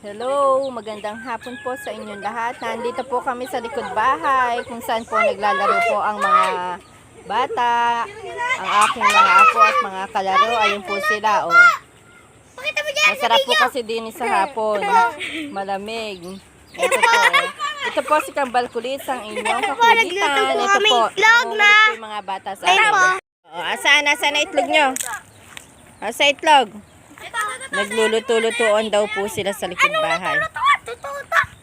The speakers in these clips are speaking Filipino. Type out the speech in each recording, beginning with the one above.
Hello, magandang hapon po sa inyong lahat. Nandito po kami sa likod bahay kung saan po naglalaro po ang mga bata, ang aking mga apo at mga kalaro. Ayun po sila, oh. Masarap po kasi din sa hapon. Malamig. Ito po, oh. Ito po si Kambal Kulit, ang inyong kakulitan. Ito po, mga bata sa akin. Oh, asaan, asaan na itlog nyo? Asa itlog? Nagluluto-lutoon daw po sila sa likod bahay.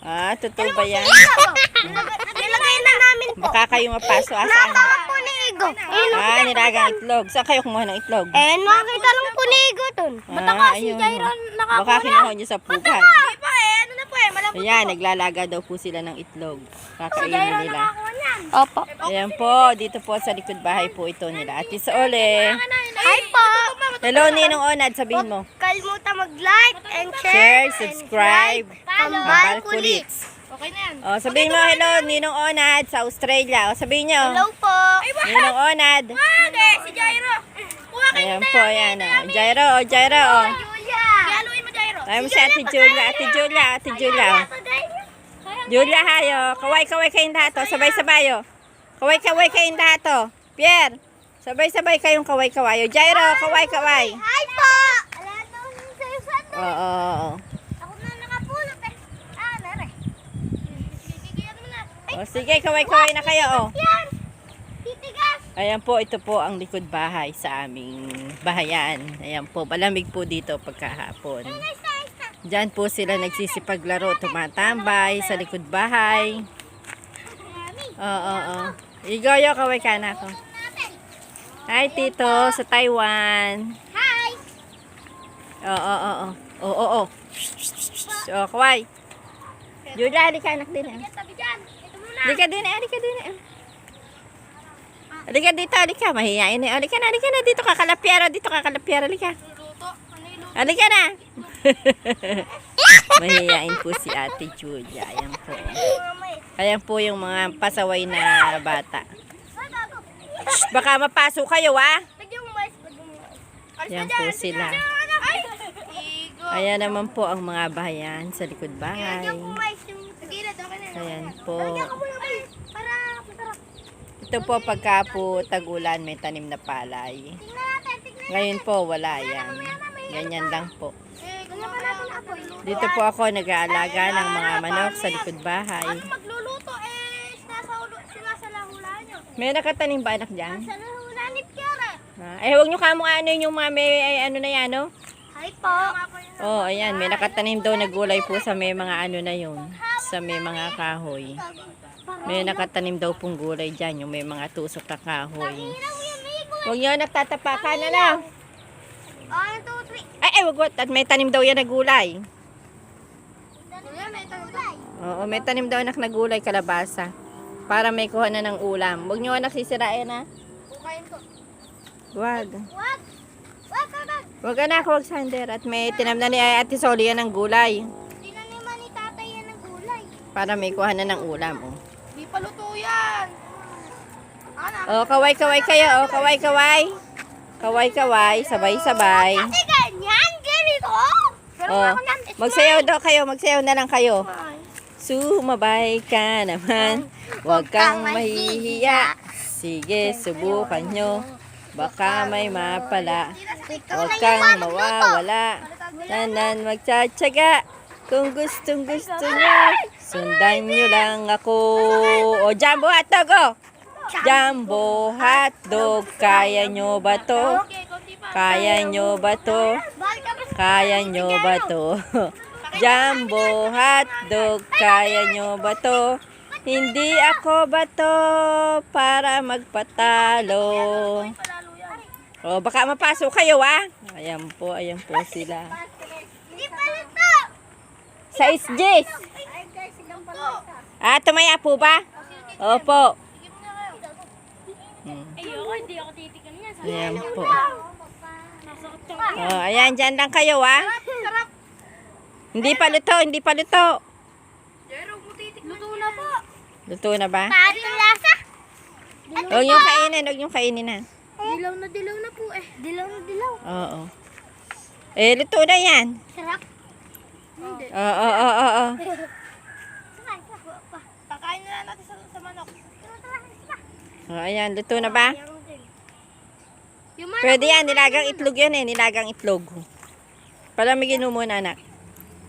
Ah, totoo ba yan? Nilagay na namin po. Baka kayo mapaso. Asaan? Po ni Igo. Ah, nilagang itlog. Saan kayo kumuha ng itlog? Eh, nakita lang po ni Igo dun. Ah, ayun. Baka kinuha nyo sa pugan. Hindi pa eh. Ano na po eh. Malapit Ayan, naglalaga daw po sila ng itlog. Kakainin nila. Opo. Ayan po, dito po sa likod bahay po ito nila. Ate Ole. Hi po. Hello, Ninong Onad, sabihin mo. Kalimutan mag-like and Share, share. subscribe. Kambal Kambal kulit. Kulits. Okay na yan. Oh, sabihin mo hello, Ninong Onad sa Australia. O, sabihin nyo. Hello po. Ninong Onad. Ate, si Jairo. Kuha Ayan po, ayan. Oh. Jairo, oh, Jairo. Oh. Julia. Galuin mo, Jairo. Tayo mo si Ate Julia, Ate Julia, Ate Julia. oh. Julia, hayo. Kaway-kaway kayong lahat. oh. Sabay-sabay, oh. Kaway-kaway kayong lahat, oh. Pierre, sabay-sabay kayong kaway-kaway. Oh. Jairo, kaway-kaway. Hi po. Wala nang sa'yo sa Oo, oo, oo. Ako na nakapulot eh. Ah, nare. O, sige, kaway-kaway na kayo, oh. yan. Titigas. Ayan po, ito po ang likod bahay sa aming bahayan. Ayan po, malamig po dito pagkahapon. Diyan po sila nagsisipaglaro, tumatambay sa likod bahay. Oo, oo. Igoyo, kaway ka na ako. Hi, Tito, sa Taiwan. Hi. Oo, oo, oo. Oo, oo, oo. Oh, kaway. Julia, halika anak din. eh. Ito muna. Halika din, eh, halika din. eh. Halika dito, halika. Mahihain eh. Halika na, halika na. Dito ka, kalapyero. Dito ka, kalapyero. Halika. Luluto. Ano? Halika na. Mahihain po si Ate Julia. Ayan po. Ayan po yung mga pasaway na bata. Shh, baka mapasok kayo, ah. Ayan po sila. Ayan naman po ang mga bahayan sa likod bahay. Ayan po. Ito po pagka po tagulan may tanim na palay. Ngayon po wala yan. Ganyan lang po. Eh. Dito po ako nag-aalaga ng mga manok sa likod bahay. Magluluto eh. May nakatanim ba anak dyan? Ah, eh huwag nyo kamo ano yung mga may ay, ano na yan, no? Hi po. Oh, ayan, may nakatanim daw na gulay po sa may mga ano na yun. Sa may mga kahoy. May nakatanim daw pong gulay dyan, yung may mga tusok na kahoy. Huwag nyo nagtatapakan na lang. Three. Ay, ay, wag. At may tanim daw yan na gulay. Oo, may tanim daw anak na gulay, kalabasa. Para may kuha na ng ulam. Huwag nyo anak sisirain na. Bukayin ko. Wag. Wag. Wag, wag, wag. Wag anak, wag sander. At may tinamnan ni Ate Soli yan ng gulay. Tinaniman ni tatay yan ng gulay. Para may kuha na ng ulam. Oh. Di pa luto yan. Anak. Oh, kaway-kaway kayo. Oh, kaway-kaway. Kaway-kaway. Sabay-sabay. Kasi ganyan, ganito. Pero Oh, magsayaw daw kayo. Magsayaw na lang kayo. Sumabay ka naman. Huwag kang mahihiya. Sige, subukan nyo. Baka may mapala. Huwag kang mawawala. Tanan magtsatsaga. Kung gustong gusto nyo, sundan nyo lang ako. O, Jumbo hotdog, oh! Jumbo hotdog, kaya nyo ba to? Kaya nyo ba to? Kaya nyo ba to? Jumbo hotdog, kaya nyo ba to? Hindi ako ba to para magpatalo? O, baka mapasok kayo, ah. Ayan po, ayan po sila. Hindi pa luto. Sa pala. Ah, tumaya po ba? Opo. Hmm. Ayoko, hindi ako titigan yan. Ayan po. Oh, ayan, dyan lang kayo, ah. Hindi pa luto, hindi pa luto. Luto na po. Luto na ba? Paring lasa. Huwag nyo kainin, huwag nyo kainin na. Dilaw na dilaw na po eh. Dilaw na dilaw. Oo. Eh, luto na yan. Sarap. Hindi. Oo, oo, oo, oo. Pakain na natin sa, sa manok. Oh, ayan, luto na ba? Pwede yan, nilagang itlog yan eh, nilagang itlog. Palamigin mo muna, anak.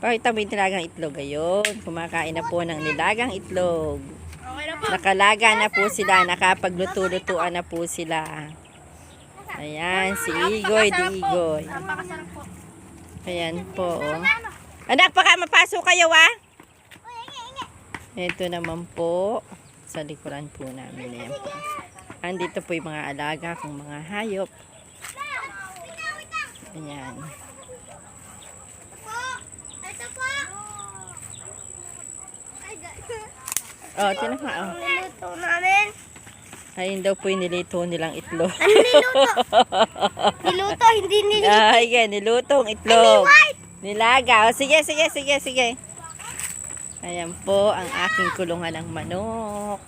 Pakita mo yung nilagang itlog. Ayun, kumakain na po ng nilagang itlog. Okay na po. Nakalaga na po sila, nakapagluto-lutuan na po sila. Ayan, si Igoy, di Igoy. Ayan po, oh. Anak, baka mapasok kayo, ah. Ito naman po, sa likuran po namin. Ayan po. Andito po yung mga alaga kong mga hayop. Ayan. Ito Oh, tinan mo, oh. Niluto namin. Ayun daw po yung nilito nilang itlog. Ano niluto? Niluto, hindi niluto. Ay, yan, nilutong itlog. Nilaga. O, sige, sige, sige, sige. Ayan po, ang aking kulungan ng manok.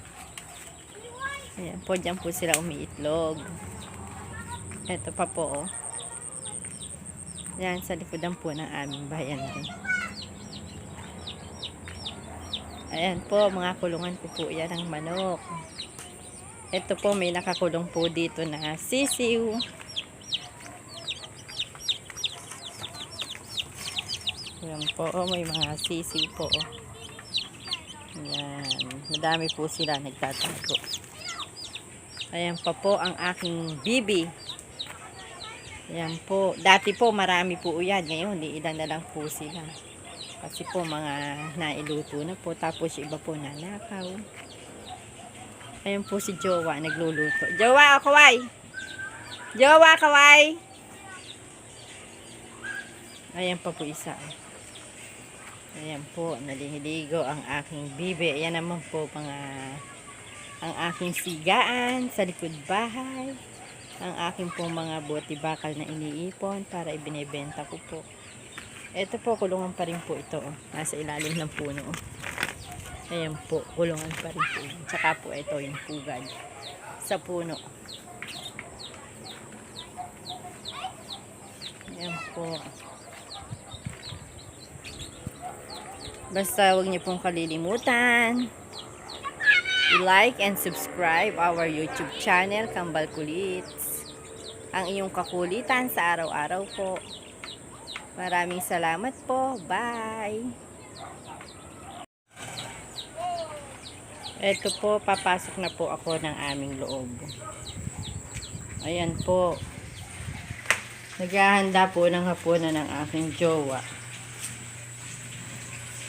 Ayan po, dyan po sila umiitlog. Ito pa po, oh. Yan, sa likodan po ng aming bayan din. Ayan po, mga kulungan ko po yan ng manok. Ito po, may nakakulong po dito na sisiw. Ayan po, oh, may mga sisiw po. Oh. Ayan, madami po sila nagtatago. Ayan pa po ang aking bibi. Ayan po, dati po marami po yan. Ngayon, ilan na lang po sila. Kasi po mga nailuto na po. Tapos iba po nanakaw. Ayan po si Jowa, nagluluto. Jowa, kaway! Jowa, kaway! Ayan pa po isa. Ayan po, nalihiligo ang aking bibi. Ayan naman po mga ang aking sigaan sa likod bahay. Ang aking po mga bote bakal na iniipon para ibinebenta ko po. Ito po, kulungan pa rin po ito. Nasa ilalim ng puno. Oh. Ayan po, kulungan pa rin po. Tsaka po ito yung pugad sa puno. Ayan po. Basta huwag niyo pong kalilimutan. I-like and subscribe our YouTube channel, Kambal Kulits. Ang iyong kakulitan sa araw-araw po. Maraming salamat po. Bye! Ito po, papasok na po ako ng aming loob. Ayan po. Naghahanda po ng hapunan ng aking jowa.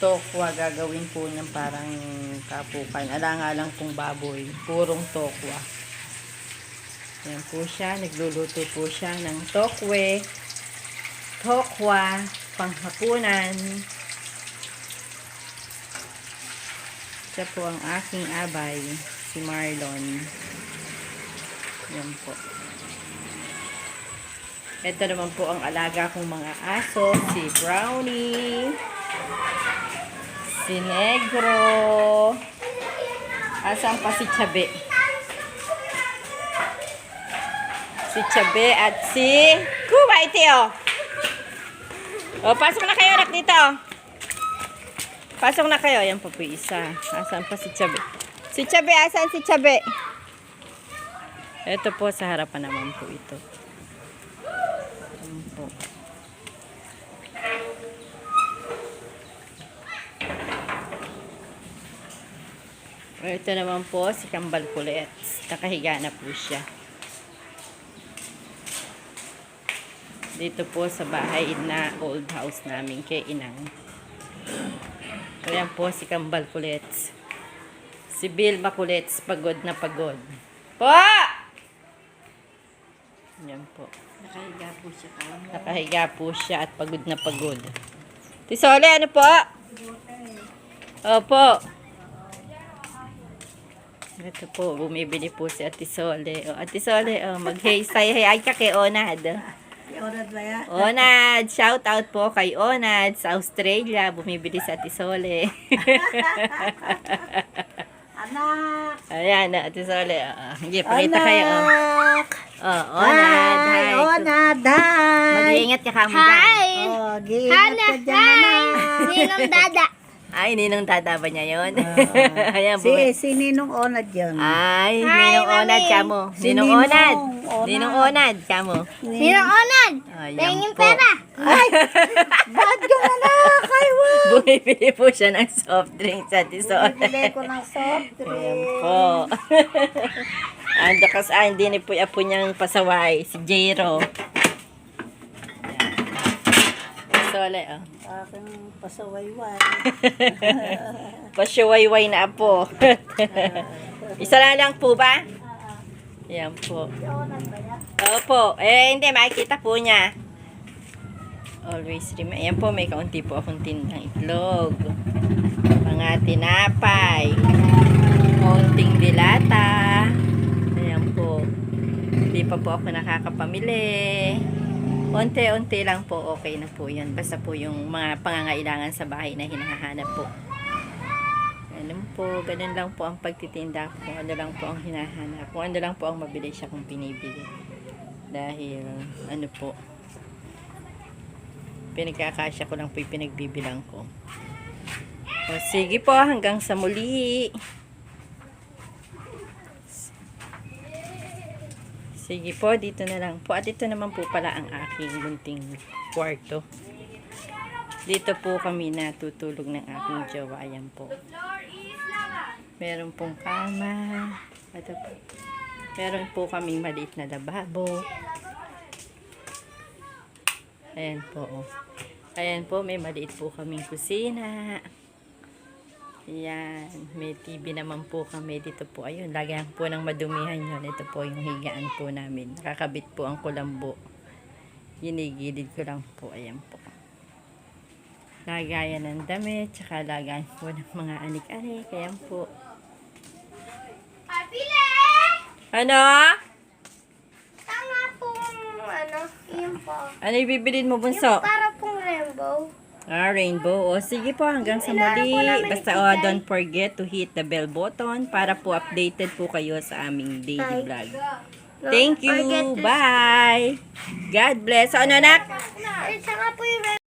Tokwa gagawin po ng parang kapukan. Ala nga lang pong baboy. Purong tokwa. Ayan po siya. Nagluluto po siya ng tokwe. Tokwa. Panghapunan. Siya po ang aking abay. Si Marlon. Yan po. Ito naman po ang alaga kong mga aso. Si Brownie. Si Negro. Asan pa si Chabe? Si Chabe at si Kuba Itio. O, pasok na kayo anak dito. Pasok na kayo. Ayan pa po isa. Asan pa si Chabe? Si Chabe, asan si Chabe? Ito po sa harapan naman po ito. Ayan po. Ito naman po si Kambal Kulets. Nakahiga na po siya. Dito po sa bahay na old house namin kay Inang. Ayan po si Kambal Kulets. Si Bill Makulets, pagod na pagod. Po! Ayan po. Nakahiga po siya kamo. Nakahiga po siya at pagod na pagod. Tisole, ano po? Opo. Ito po, bumibili po si Ate Sole. O, Ate Sole, oh, mag-hey, say hi ka kay Onad. Orad ba yan? Onad, shout out po kay Onad sa Australia. Bumibili si Ate Sole. Anak! Ayan, na, Ate Sole. Uh, sige, pakita kayo. Oh, Anak! oh Onad. Hi! Hi. Onad! Hi! Mag-iingat ka kamo dyan. Hi! Oh, giingat Hana, ka dyan, anak. Ninong dada. Ay, ninong tata ba niya yun? Ayan, Si, bumi. si Ninong Onad yun. Ay, Hi, ninong Mami. onad kamo. Si Ninong Ninong onad. Onad. Ninong onad kamo. Ninong Onad. Ayan pera. Bad yung anak! Ay, wow! Bumibili po siya ng soft drink sa Tisol. Bibili ko ng soft Ayan drink. po. Ando kas ah, hindi ni po apo niyang pasaway, si Jero. Sole, oh. Aking pasawayway. Pasyuwayway na apo. Isa na lang po ba? Yan po. Onad ba yan? Opo. Eh, hindi. Makikita po niya. Always remember. Ayan po, may kaunti po akong tindang itlog. Mga tinapay. Kaunting dilata. Ayan po. Hindi pa po ako nakakapamili. Unti-unti lang po, okay na po yan. Basta po yung mga pangangailangan sa bahay na hinahanap po. Ganun po, ganun lang po ang pagtitinda. Kung ano lang po ang hinahanap. Kung ano lang po ang mabili siya kung pinibili. Dahil, ano po, pinagkakasya ko lang po yung pinagbibilang ko. O, sige po, hanggang sa muli. Sige po, dito na lang po. At ito naman po pala ang aking munting kwarto. Dito po kami natutulog ng aking jowa. Ayan po. Meron pong kama. Ito po. Meron po kaming maliit na lababo. Ayan po. oh. Ayan po, may maliit po kaming kusina. Ayan. May TV naman po kami. Dito po, ayun, lagyan po ng madumihan yun. Ito po yung higaan po namin. Nakakabit po ang kulambo. Ginigilid ko lang po. Ayan po. Lagayan ng damit, tsaka lagayan po ng mga anik-anik. Ayan po. Pabili! Ano? Tama pong, ano, yun po. Ano ibibilin mo, bunso? Para pong rainbow. Ah, rainbow. O, sige po, hanggang sa muli. Basta, oh, don't forget to hit the bell button para po updated po kayo sa aming daily vlog. Thank you. Bye. God bless. Ano, nak? Ay, saka po yung.